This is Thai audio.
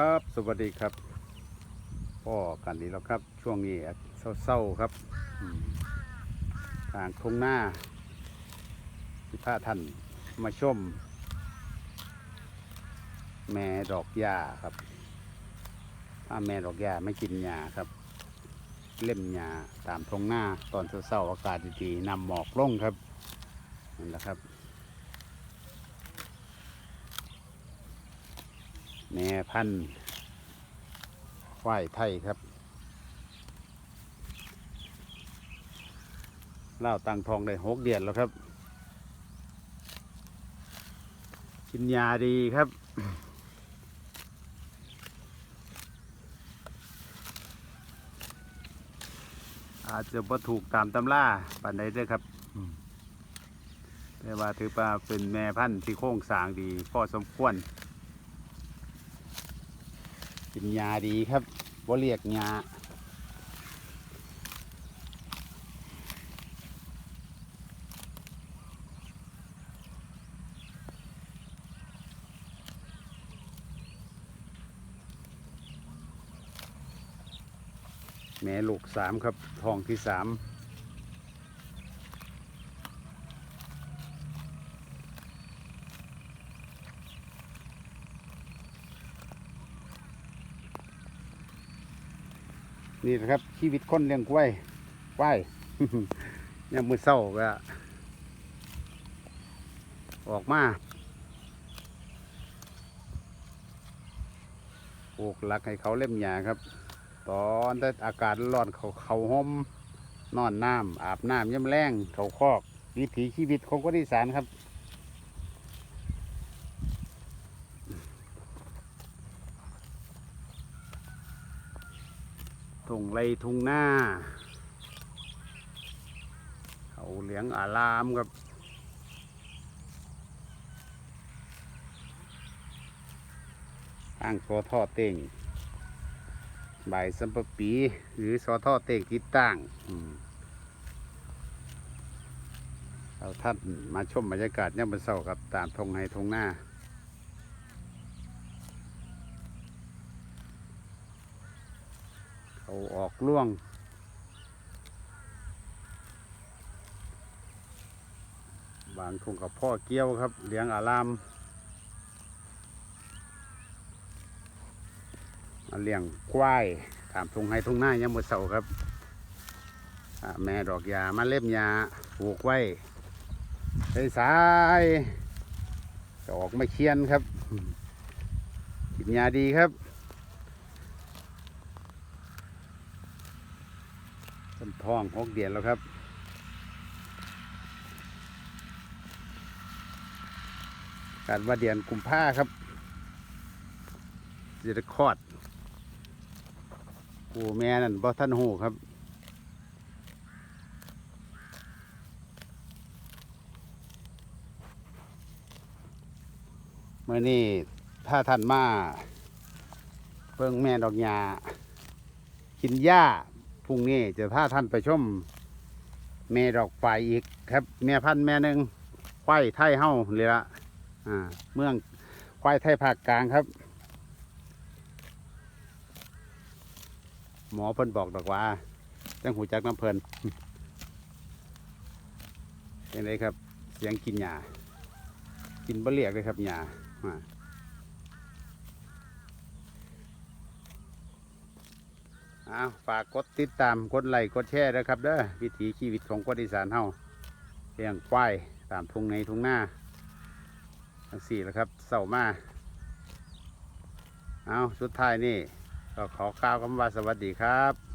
ครับ สวัสดีครับพ่อกันดีแล้วครับ ช่วงนี้เศร้าๆครับทางทุ่งหน้าที่พาท่านมาชม แม่ดอกหญ้าครับถ้าแม่ดอกหญ้าไม่กินหญ้าครับ เล่มหญ้าตามทุ่งหน้าตอนเศร้าๆอากาศดีๆนำหมอกลงครับนั่นแหละครับ แม่พันธุ์ควายไทยครับเล่าวตังทองได้หกเดือนแล้วครับ กินยาดีครับ อาจจะบ่ถูกตามตำล่าปันใดเด้อครับอืมแต่ว่าถือว่าเป็นแม่พันธุ์ที่โค้งสร้างดีพอสมควร กินยาดีครับบ่เรียกยาแม่ลูกสามครับทองที่สาม นี่นะครับ ชีวิตคนเลี้ยงกล้วยกล้วยยังมือเศร้าก็ออกมาปลูกหลักให้เขาเล่มหยาครับ ตอนแต่อากาศร้อนเขาเขาห่มนอนน้ำอาบน้ำย่ำแรงเขาคอก วิถีชีวิตของคนอีสานครับ ทุ่งไรทุ่งหน้าเขาเหลียงอารามครับตั้งโซท่อเต่งใบสัมปปี หรือซอท่อเต่งติดตั้งเราท่านมาชมบรรยากาศเนี่ยมันเศร้าครับตามทงไฮทงหน้า เขาออกล่วง บางทงกับพ่อเกี้ยวครับ เลี้ยงอารามเลี้ยงควายตามทุงไฮทงหน้ายังหมดเสาครับแม่ดอกยามาเล็บยาปลูกไว้ใส่สายๆจะออกไม่เคียนครับกินยาดีครับ ต้นทองหกเดือนแล้วครับการว่าเดือนกุมภาครับจะได้คลอดกูแม่นั่นบ่ท่านหูครับเมื่อนี้ถ้าท่านมาเพิ่งแม่ดอกยากินหญ้า รุ่งนี้จะพาท่านไปชมแม่ดอกไฟอีกครับแม่พันธุ์แม่หนึ่งควายไทยเฮ้าเลยละอ่าเมืองควายไทยภาคกลางครับ หมอเพิ่นบอกดอกว่าจังหูจักน้ำเพิ่นเป็นไรครับ เสียงกินหญ้ากินบะเลียกเลยครับหญ้าาอ้าฝากกดติดตามกดไลค์กดแชร์นะครับเด้อวิถีชีวิตของคนอีสานเฮาเลี้ยงควายตามทุ่งในทุ่งหน้าทั้งสี่แล้วครับเศร้ามาเอาสุดท้ายนี่ก็ขอกล่าวคำว่าสวัสดีครับ